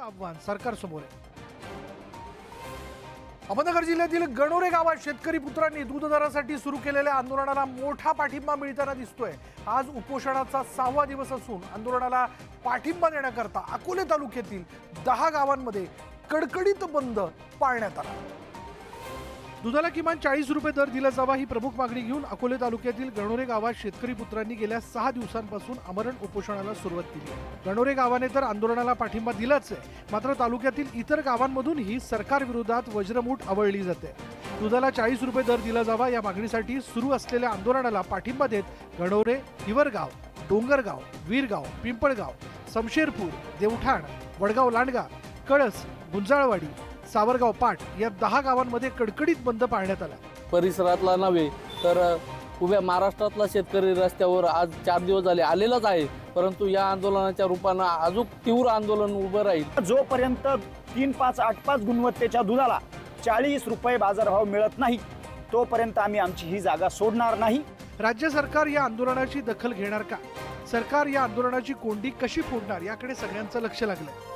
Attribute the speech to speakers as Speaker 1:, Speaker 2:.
Speaker 1: मोठं आव्हान सरकारसमोर आहे. अहमदनगर जिल्ह्यातील गणोरे गावात शेतकरी पुत्रांनी दूध दरासाठी सुरू केलेल्या आंदोलनाला मोठा पाठिंबा मिळताना दिसतोय. आज उपोषणाचा सहावा दिवस असून आंदोलनाला पाठिंबा देण्याकरता अकोले तालुक्यातील दहा गावांमध्ये कडकडीत बंद पाळण्यात आला. दुधाला किमान चाळीस रुपये दर दिला जावा ही प्रमुख मागणी घेऊन अकोले तालुक्यातील गणोरे गावात शेतकरी पुत्रांनी गेल्या सहा दिवसांपासून आमरण उपोषणाला सुरुवात केली गणोरे गावाने तर आंदोलनाला पाठिंबा दिलाच आहे. मात्र तालुक्यातील इतर गावांमधूनही सरकार विरोधात वज्रमूठ आवळली जाते. दुधाला चाळीस रुपये दर दिला जावा या मागणीसाठी सुरू असलेल्या आंदोलनाला पाठिंबा देत गणोरे हिवरगाव डोंगरगाव वीरगाव पिंपळगाव समशेरपूर देवठाण वडगाव लांडगा कळस गुंजाळवाडी सावरगाव पाट या दहा गावांमध्ये कडकडीत बंद पाळण्यात आला.
Speaker 2: परिसरातला नव्हे तर उभ्या महाराष्ट्रातला शेतकरी रस्त्यावर आज चार दिवस झाले आलेलाच आहे. परंतु या आंदोलनाच्या रूपानं अजून तीव्र आंदोलन उभं राहील.
Speaker 3: जोपर्यंत तीन पाच आठ पाच गुणवत्तेच्या दुधाला चाळीस रुपये बाजारभाव मिळत नाही तोपर्यंत आम्ही आमची ही जागा सोडणार नाही.
Speaker 1: राज्य सरकार या आंदोलनाची दखल घेणार का? सरकार या आंदोलनाची कोंडी कशी फोडणार याकडे सगळ्यांचं लक्ष लागलंय